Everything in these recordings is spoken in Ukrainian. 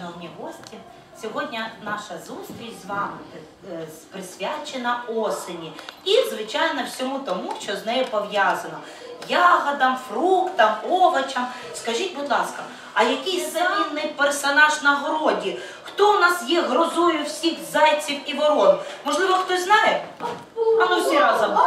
Шановні гості. Сьогодні наша зустріч з вами е, присвячена осені і, звичайно, всьому тому, що з нею пов'язано. Ягодам, фруктам, овочам. Скажіть, будь ласка, а який замінний персонаж на городі? Хто у нас є грозою всіх зайців і ворон? Можливо, хтось знає? А ну всі разом.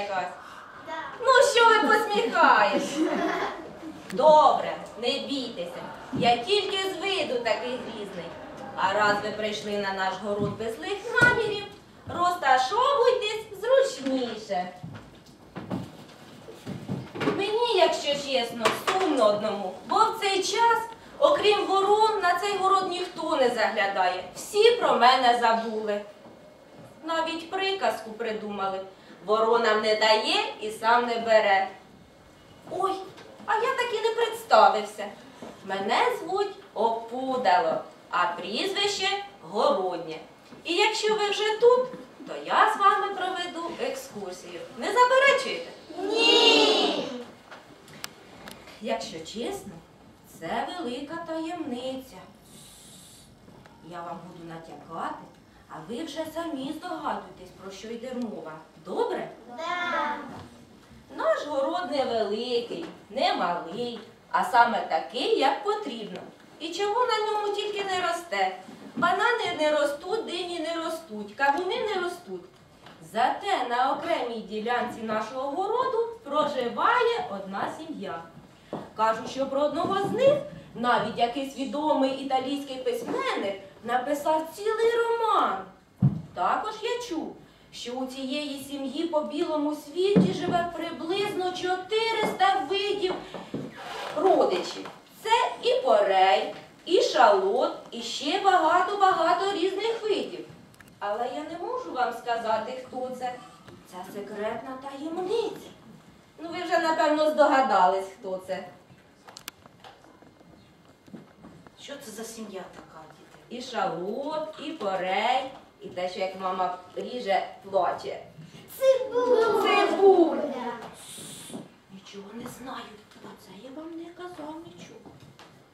Якась? Ну, що ви посміхаєтесь? Добре, не бійтеся. Я тільки з виду такий грізний. А раз ви прийшли на наш город без злих намірів, розташовуйтесь зручніше. Мені, якщо чесно, сумно одному, бо в цей час, окрім ворон, на цей город ніхто не заглядає. Всі про мене забули. Навіть приказку придумали. Воронам не дає і сам не бере. Ой, а я так і не представився. Мене звуть Опудало, а прізвище Городнє. І якщо ви вже тут, то я з вами проведу екскурсію. Не заперечуєте? Ні. Якщо чесно, це велика таємниця. Я вам буду натякати, а ви вже самі здогадуєтесь, про що йде мова. Добре? Наш город невеликий, не малий, а саме такий, як потрібно. І чого на ньому тільки не росте. Банани не ростуть, дині не ростуть, кавуни не ростуть. Зате на окремій ділянці нашого городу проживає одна сім'я. Кажуть, що про одного з них навіть якийсь відомий італійський письменник написав цілий роман. Також я чув, що у цієї сім'ї по білому світі живе приблизно 400 видів родичів. Це і порей, і шалот, і ще багато-багато різних видів. Але я не можу вам сказати, хто це. Це секретна таємниця. Ну, ви вже, напевно, здогадались, хто це. Що це за сім'я така, діти? І шалот, і порей, і те, що як мама ріже, плаче. Цибуля. Нічого не знаю. А це я вам не казав нічого.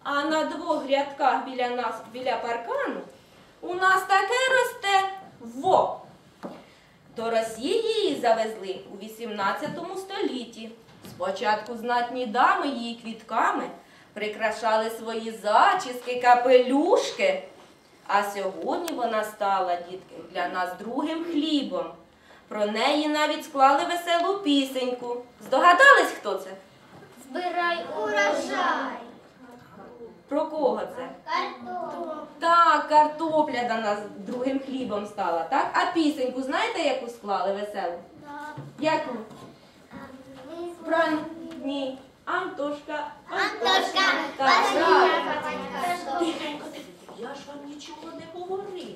А на двох грядках біля нас, біля паркану, у нас таке росте во. До Росії її завезли у 18 столітті. Спочатку знатні дами її квітками прикрашали свої зачіски, капелюшки. А сьогодні вона стала, дітки, для нас другим хлібом. Про неї навіть склали веселу пісеньку. Здогадались, хто це? Збирай урожай. Про кого це? Картоп. Так, картопля до нас другим хлібом стала, так? А пісеньку знаєте, яку склали веселу? Яку? Про ні. Антошка. Антошка, Так, пошли я ж вам нічого не говорив.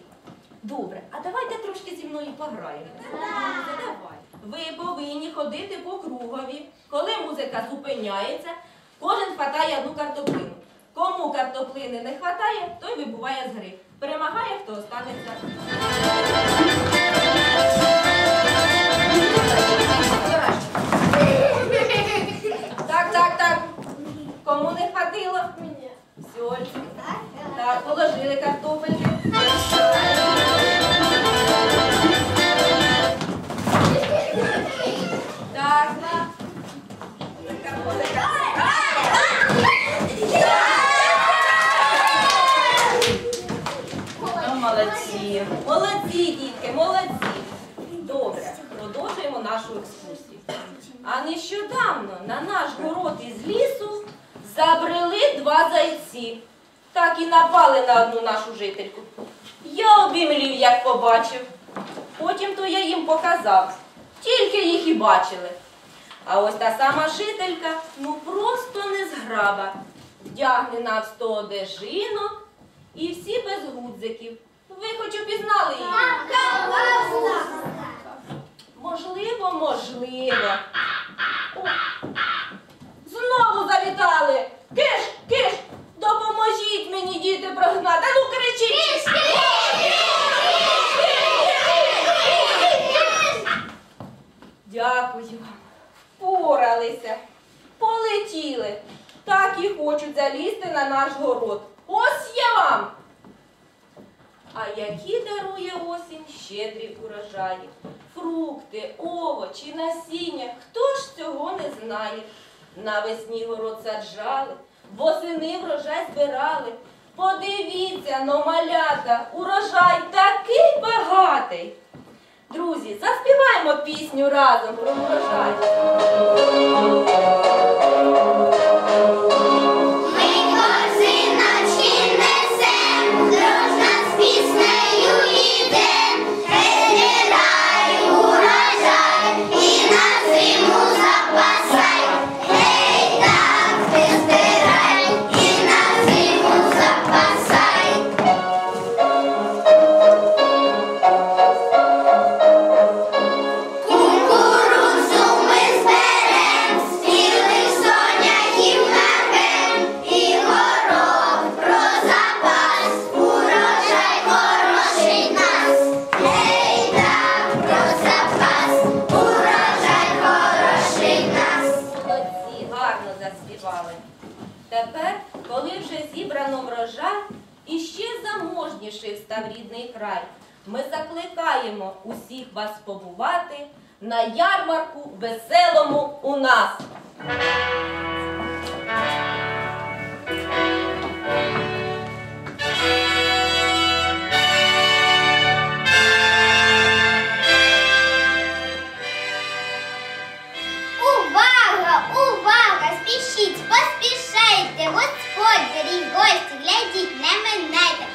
Добре, а давайте трошки зі мною пограємо. Давай. Ви повинні ходити по кругові. Коли музика зупиняється, кожен хватає одну картоплину. Кому картоплини не хватає, той вибуває з гри. Перемагає, хто останеться. Забрели два зайці. Так і напали на одну нашу жительку. Я обімлів, як побачив. Потім то я їм показав. тільки їх і бачили. А ось та сама жителька, ну просто не зграба. Вдягнена в сто одежинок і всі без гудзиків. Ви хоч упізнали її? Можливо, можливо. О, знову завітали. Киш, киш, допоможіть мені діти прогнати. А Ну кричіть. Дякую вам. Поралися, полетіли. Так і хочуть залізти на наш город. Ось я вам. А які дарує осінь щедрі урожаї? Фрукти, овочі, насіння. Хто ж цього не знає? Навесні город саджали, восени врожай збирали. Подивіться, но малята, урожай такий багатий. Друзі, заспіваємо пісню разом про урожай. Заможніший став рідний край, ми закликаємо усіх вас побувати на ярмарку веселому у нас. Поспішайте, господарі гості, глядіть, не минайте.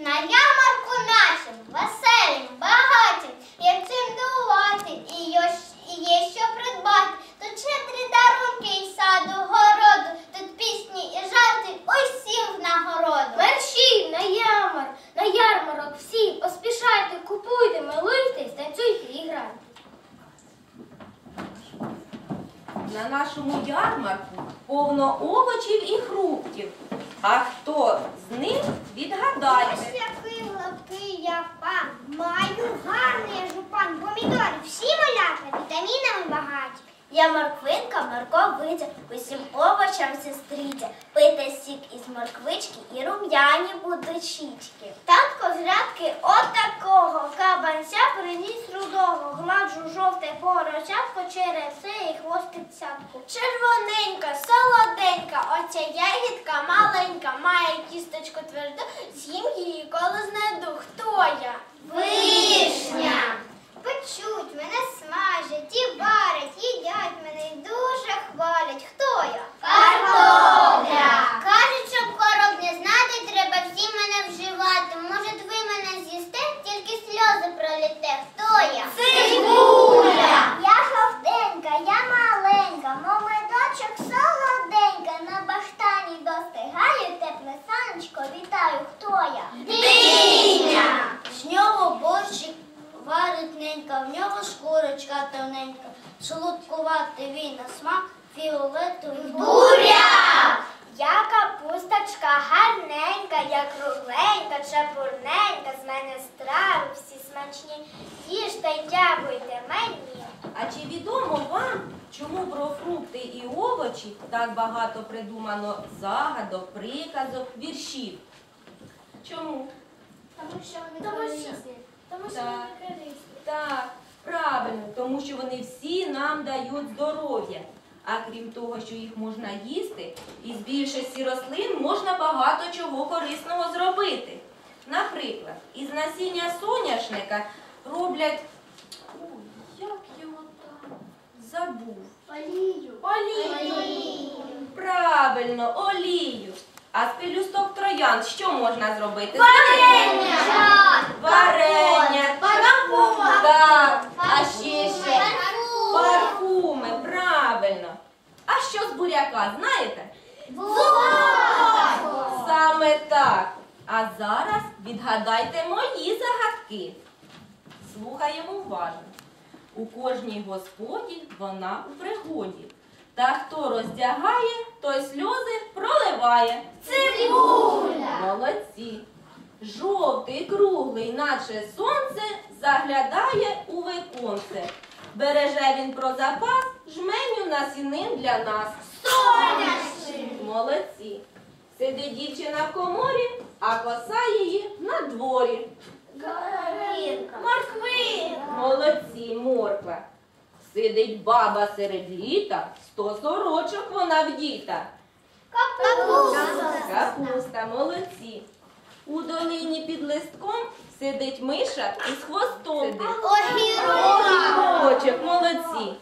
На ярмарку нашим, веселим, багатим, є чим дувати, і є, що придбати. Тут щедрі дарунки і саду, городу, тут пісні і жарти, усім в нагороду. Мерщій на ярмар, на ярмарок всі, поспішайте, купуйте, милуйтесь, танцюйте і грайте. На нашому ярмарку повно овочів і фруктів. А хто з? Ось який лапкий я пан. Маю гарний жупан. Помідори всі малята вітамінами багаті. Я морквинка, морковиця, усім овочам сестриця. Пийте сік із морквички і рум'яні будуть щічки. Татко з грядки отакого кабанця приніс рудого. Гладжу жовте поросятко це і хвостик цятку. Червоненька, солоденька, оця ягідка маленька, має кісточку тверду, з'їм її, коли знайду. Хто я? Вишня! Печуть, мене смажать і варять, їдять мене і дуже хвалять. Хто я? Картопля! Кажуть, щоб хороб не знати, треба всі мене вживати. Може, ви мене з'їсте, тільки сльози проліте. Хто я? Цибуля! Я жовтенька, я маленька, мов медочок солоденька. На баштані достигаю, тепле сонечко, вітаю. Хто я? Диня! З нього борщик варить ненька, в нього шкурочка тоненька. Солодкувати він на смак фіолетовий Буряк! Я капусточка гарненька, я кругленька, чепурненька, з мене страви всі смачні. Їжте й дякуйте мені. А чи відомо вам, чому про фрукти і овочі так багато придумано загадок, приказок, віршів? Чому? Тому що вони Тому що- корисні. Тому що Так. вони корисні. Так, правильно, тому що вони всі нам дають здоров'я. А крім того, що їх можна їсти, із більшості рослин можна багато чого корисного зробити. Наприклад, із насіння соняшника роблять. Ой, як його там забув. Олію. Олію. Олію. Правильно, олію. А з пелюсток троянд що можна зробити? Варення, Варення. Так. А ще ще парфуми. Правильно. А що з буряка, знаєте? Зубак! Саме так. А зараз відгадайте мої загадки. Слухаємо уважно. У кожній господі вона у пригоді. Та хто роздягає, той сльози проливає. Цибуля! Молодці! Жовтий, круглий, наче сонце, заглядає у віконце. Береже він про запас, жменю насінин для нас. Молодці! Сидить дівчина в коморі, а коса її на дворі. Моркви. Молодці, морква. Сидить баба серед літа, сто сорочок вона вдіта. Капуста. Капуста, молодці. У долині під листком сидить миша із хвостом. Огірок. Огірочок, молодці.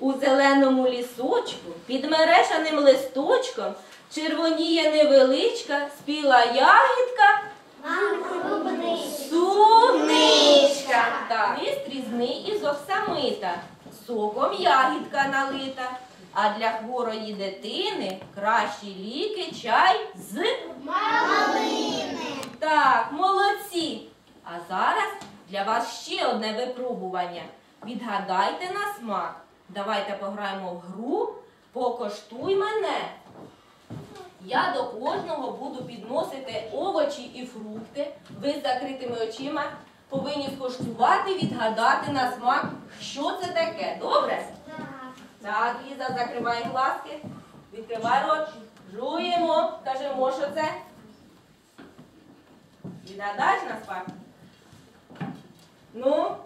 У зеленому лісочку під мережаним листочком червоніє невеличка спіла ягідка. Суничка. Так. Різний із оксамита, соком ягідка налита. А для хворої дитини кращі ліки чай з Малини. так, молодці. А зараз для вас ще одне випробування. Відгадайте на смак. Давайте пограємо в гру Покоштуй мене. Я до кожного буду підносити овочі і фрукти. Ви з закритими очима повинні скуштувати, відгадати на смак, що це таке. Добре? Так, Ліза, закривай глазки, відкривай рот, жуємо, кажемо, що це. Відгадаєш на смак? Ну,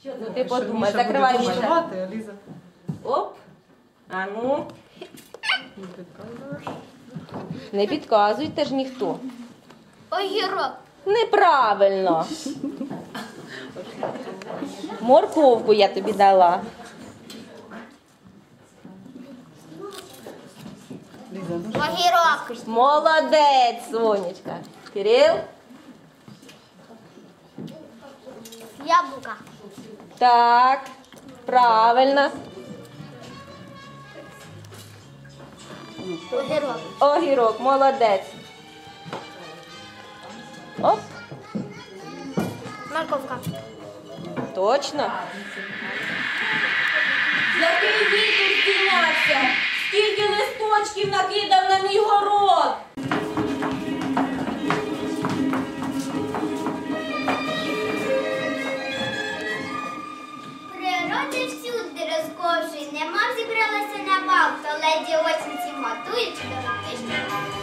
що це ти подумай, закривай куштувати, Ліза Оп. А ну. Не підказуйте ж ніхто. Огірок. Неправильно. Морковку я тобі дала. Огірок. Молодець, Сонечка. Кирил? Яблука. Так, правильно. Огірок. Огірок, молодець. Оп, Морковка. точно. Який вітер здійнявся, скільки листочків накидав на мій город. Природа всюди розкошує, нема зібралася на бал, то леді осінь всім готують до вишні.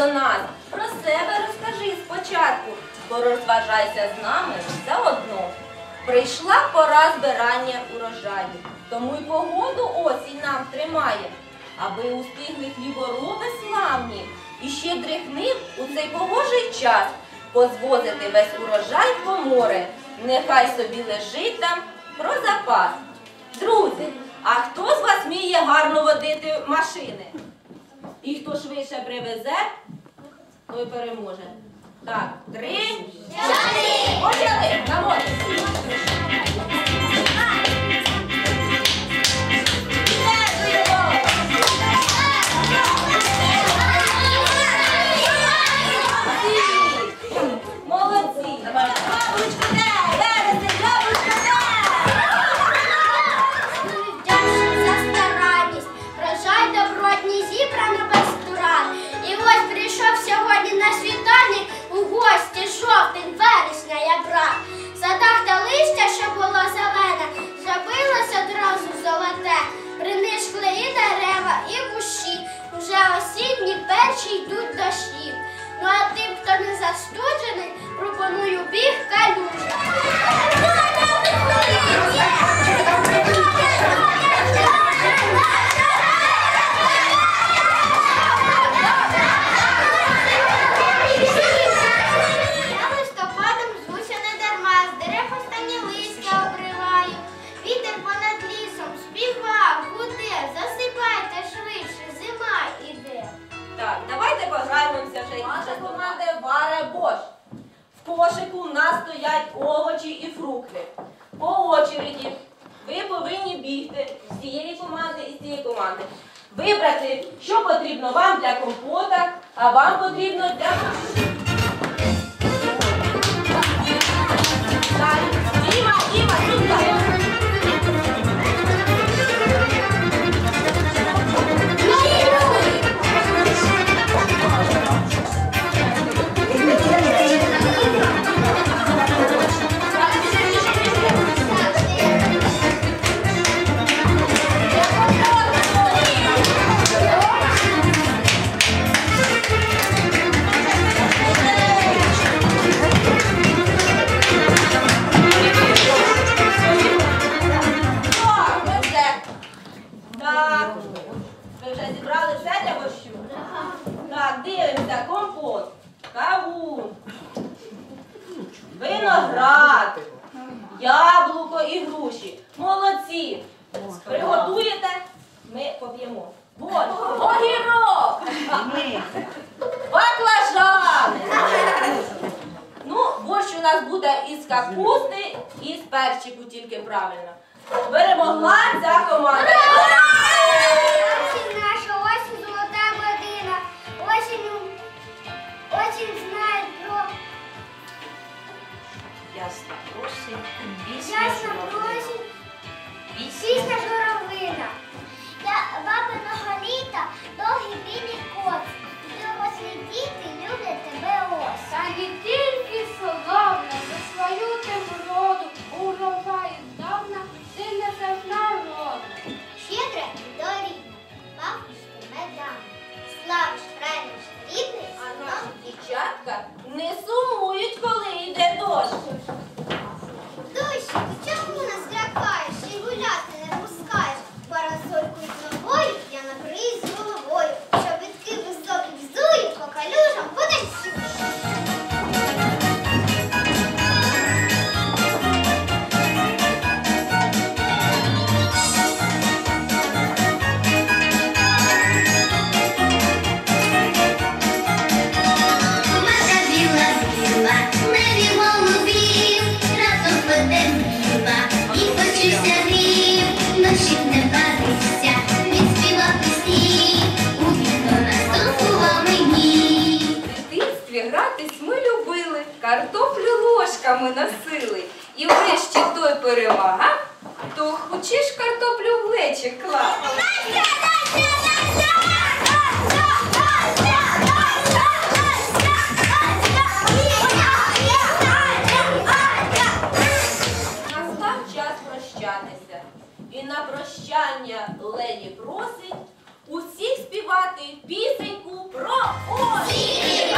До нас, про себе розкажи спочатку, порозважайся з нами заодно. Прийшла пора збирання урожаю, тому й погоду осінь нам тримає, аби устигли хлібороби славні і щедрих нив у цей погожий час позвозити весь урожай по море, нехай собі лежить там про запас. Друзі, а хто з вас вміє гарно водити машини? І хто швидше привезе, той переможе. Так, три. Чотири. Почали. Наводимо. Застуджений, пропоную біг з цієї команди і з цієї команди. Вибрати, що потрібно вам для компота, а вам потрібно для. кишками носили. І вище той перемагав, то хочеш картоплю в плечі клав. Настав час прощатися. І на прощання Лені просить усіх співати пісеньку про осінь.